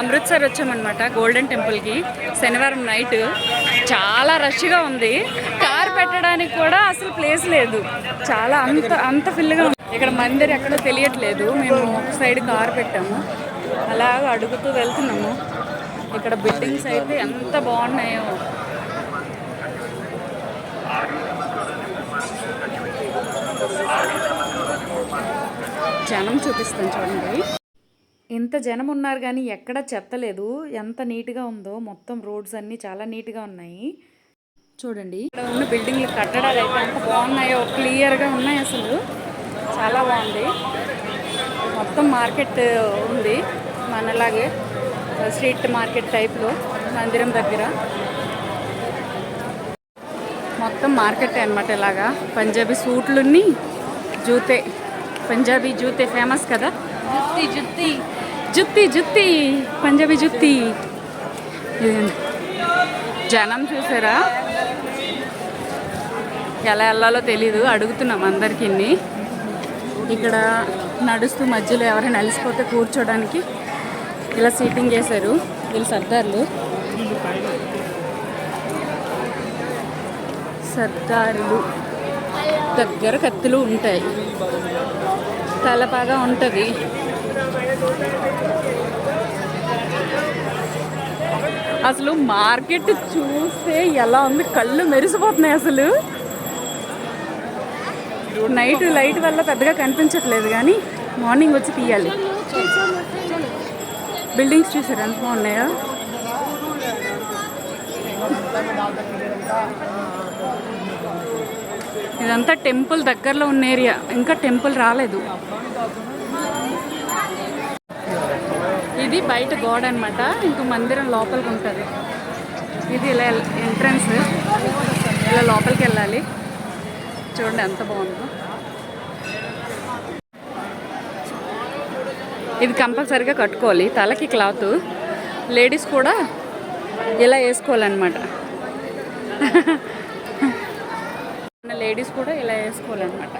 అమృత్సర్ వచ్చామన్నమాట గోల్డెన్ టెంపుల్కి శనివారం నైట్ చాలా రష్గా ఉంది. కార్ పెట్టడానికి కూడా అసలు ప్లేస్ లేదు. చాలా అంత అంత ఫిల్గా ఉంది. ఇక్కడ మందిర్ ఎక్కడో తెలియట్లేదు. మేము ఒక సైడ్ కార్ పెట్టాము. అలాగ అడుగుతూ వెళ్తున్నాము. ఇక్కడ బిల్డింగ్స్ అయితే ఎంత బాగున్నాయో. జనం చూపిస్తాను చూడండి. ఇంత జనం ఉన్నారు కానీ ఎక్కడ చెత్త లేదు ఎంత నీట్గా ఉందో మొత్తం రోడ్స్ అన్నీ చాలా నీట్గా ఉన్నాయి. చూడండి. ఇక్కడ ఉన్న బిల్డింగ్లు కట్టడాలు అయితే ఎంత బాగున్నాయో క్లియర్గా ఉన్నాయి అసలు. చాలా బాగుంది. మొత్తం మార్కెట్ ఉంది మనలాగే స్ట్రీట్ మార్కెట్ టైప్లో మందిరం దగ్గర. మొత్తం మార్కెట్ అన్నమాట ఇలాగా. పంజాబీ సూట్లుని జూతే. పంజాబీ జూతే ఫేమస్ కదా? జుత్తి జుత్తి. జుత్తి జుత్తి పంజాబీ జుత్తి. జనం చూసారా? ఎలా వెళ్ళాలో తెలీదు అడుగుతున్నాం అందరికీ ఇక్కడ నడుస్తూ మధ్యలో ఎవరైనా అలసిపోతే కూర్చోడానికి ఇలా సీటింగ్ చేశారు వీళ్ళు సర్దార్లు. సర్దారులు. దగ్గర కత్తులు ఉంటాయి. తలపాగా ఉంటుంది. అసలు మార్కెట్ చూస్తే ఎలా ఉంది? కళ్ళు మెరిసిపోతున్నాయి అసలు. నైట్ లైట్ వల్ల పెద్దగా కనిపించట్లేదు కానీ మార్నింగ్ వచ్చి తీయాలి. బిల్డింగ్స్ చూసారు? ఎంత బాగున్నాయా? ఇదంతా టెంపుల్ దగ్గరలో ఉన్న ఏరియా. ఇంకా టెంపుల్ రాలేదు. ఇది బయట గోడ అనమాట ఇంకో మందిరం లోపలికి ఉంటుంది. ఇది ఇలా ఎంట్రన్స్ ఇలా లోపలికి వెళ్ళాలి. చూడండి ఎంత బాగుందో. ఇది కంపల్సరీగా కట్టుకోవాలి. తలకి క్లాత్. లేడీస్ కూడా ఇలా వేసుకోవాలన్నమాట. లేడీస్ కూడా ఇలా వేసుకోవాలన్నమాట.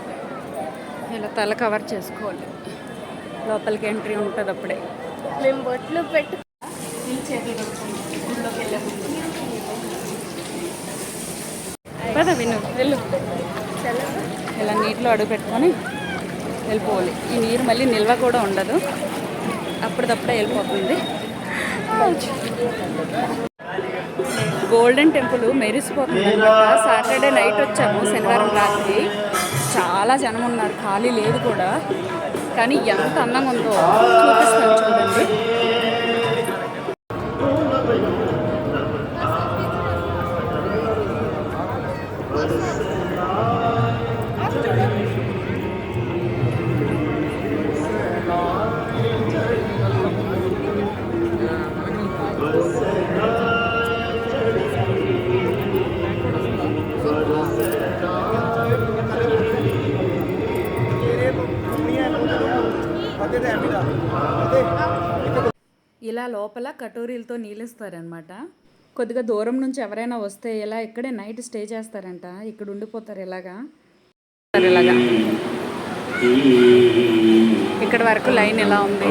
ఇలా తల కవర్ చేసుకోవాలి. లోపలికి ఎంట్రీ ఉంటుంది అప్పుడే. మేము బొట్లు పెట్టు పద విను. వెళ్ళు. ఇలా నీటిలో అడుగు పెట్టుకొని వెళ్ళిపోవాలి. ఈ నీరు మళ్ళీ నిల్వ కూడా ఉండదు. అప్పటిదప్పుడే వెళ్ళిపోతుంది. గోల్డెన్ టెంపుల్ మెరిసిపోతుంది సాటర్డే నైట్ వచ్చాము. శనివారం రాత్రి. చాలా జనం ఉన్నారు. ఖాళీ లేదు కూడా. కానీ ఎంత అందంగా ఉందో చూపిస్తాను చూడండి ఇలా లోపల కటోరీలతో నీళ్ళిస్తారనమాట కొద్దిగా దూరం నుంచి ఎవరైనా వస్తే ఇలా ఇక్కడే నైట్ స్టే చేస్తారంట. ఇక్కడ ఉండిపోతారు ఇలాగా. ఇలాగా. ఇక్కడ వరకు లైన్ ఎలా ఉంది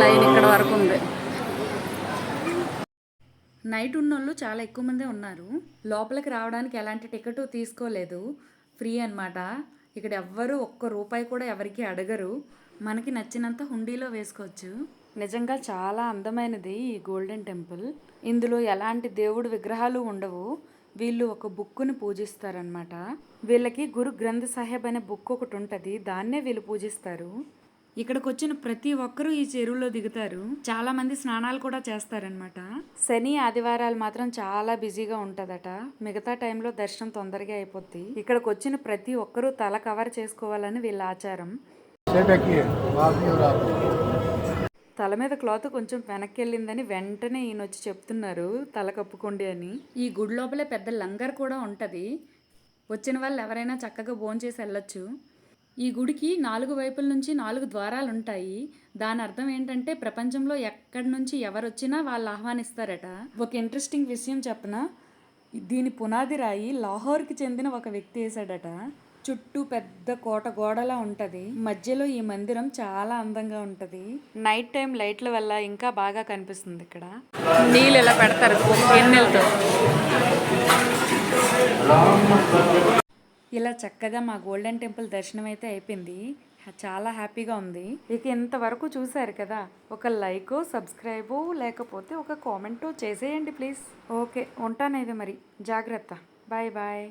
లైన్ ఇక్కడ వరకు ఉంది నైట్ ఉన్నోళ్ళు చాలా ఎక్కువ మందే ఉన్నారు. లోపలికి రావడానికి ఎలాంటి టికెట్ తీసుకోలేదు. ఫ్రీ అనమాట ఇక్కడ ఎవ్వరు ఒక్క రూపాయి కూడా ఎవరికి అడగరు. మనకి నచ్చినంత హుండీలో వేసుకోవచ్చు. నిజంగా చాలా అందమైనది ఈ గోల్డెన్ టెంపుల్. ఇందులో ఎలాంటి దేవుడు విగ్రహాలు ఉండవు. వీళ్ళు ఒక బుక్కుని పూజిస్తారనమాట వీళ్ళకి గురు గ్రంథ సాహెబ్ అనే బుక్ ఒకటి ఉంటుంది. దాన్నే వీళ్ళు పూజిస్తారు. ఇక్కడికి వచ్చిన ప్రతి ఒక్కరూ ఈ చెరువులో దిగుతారు. చాలా మంది స్నానాలు కూడా చేస్తారనమాట శని ఆదివారాలు మాత్రం చాలా బిజీగా ఉంటదట. మిగతా టైంలో దర్శనం తొందరగా అయిపోద్ది. ఇక్కడికి వచ్చిన ప్రతి ఒక్కరూ తల కవర్ చేసుకోవాలని వీళ్ళ ఆచారం. తల మీద క్లాత్ కొంచెం వెనక్కి వెళ్ళిందని వెంటనే ఈయన వచ్చి చెప్తున్నారు తల కప్పుకోండి అని. ఈ గుడి లోపలే పెద్ద లంగర్ కూడా ఉంటది. వచ్చిన వాళ్ళు ఎవరైనా చక్కగా భోంచేసి వెళ్ళొచ్చు. ఈ గుడికి నాలుగు వైపుల నుంచి నాలుగు ద్వారాలు ఉంటాయి దాని అర్థం ఏంటంటే ప్రపంచంలో ఎక్కడి నుంచి ఎవరు వచ్చినా వాళ్ళు ఆహ్వానిస్తారట. ఒక ఇంట్రెస్టింగ్ విషయం చెప్పిన దీని పునాది రాయి లాహోర్కి చెందిన ఒక వ్యక్తి వేశాడట. చుట్టూ పెద్ద కోట గోడలా ఉంటుంది. మధ్యలో ఈ మందిరం చాలా అందంగా ఉంటుంది. నైట్ టైం లైట్ల వల్ల ఇంకా బాగా కనిపిస్తుంది ఇక్కడ. నీళ్ళు ఇలా పెడతారు? ఎన్నెలతో ఇలా చక్కగా మా గోల్డెన్ టెంపుల్ దర్శనం అయితే అయిపోయింది. చాలా హ్యాపీగా ఉంది. ఇక ఇంతవరకు చూశారు కదా ఒక లైక్ సబ్స్క్రైబో లేకపోతే ఒక కామెంట్ చేసేయండి ప్లీజ్. ఓకే ఉంటానైతే మరి. జాగ్రత్త. Bye bye.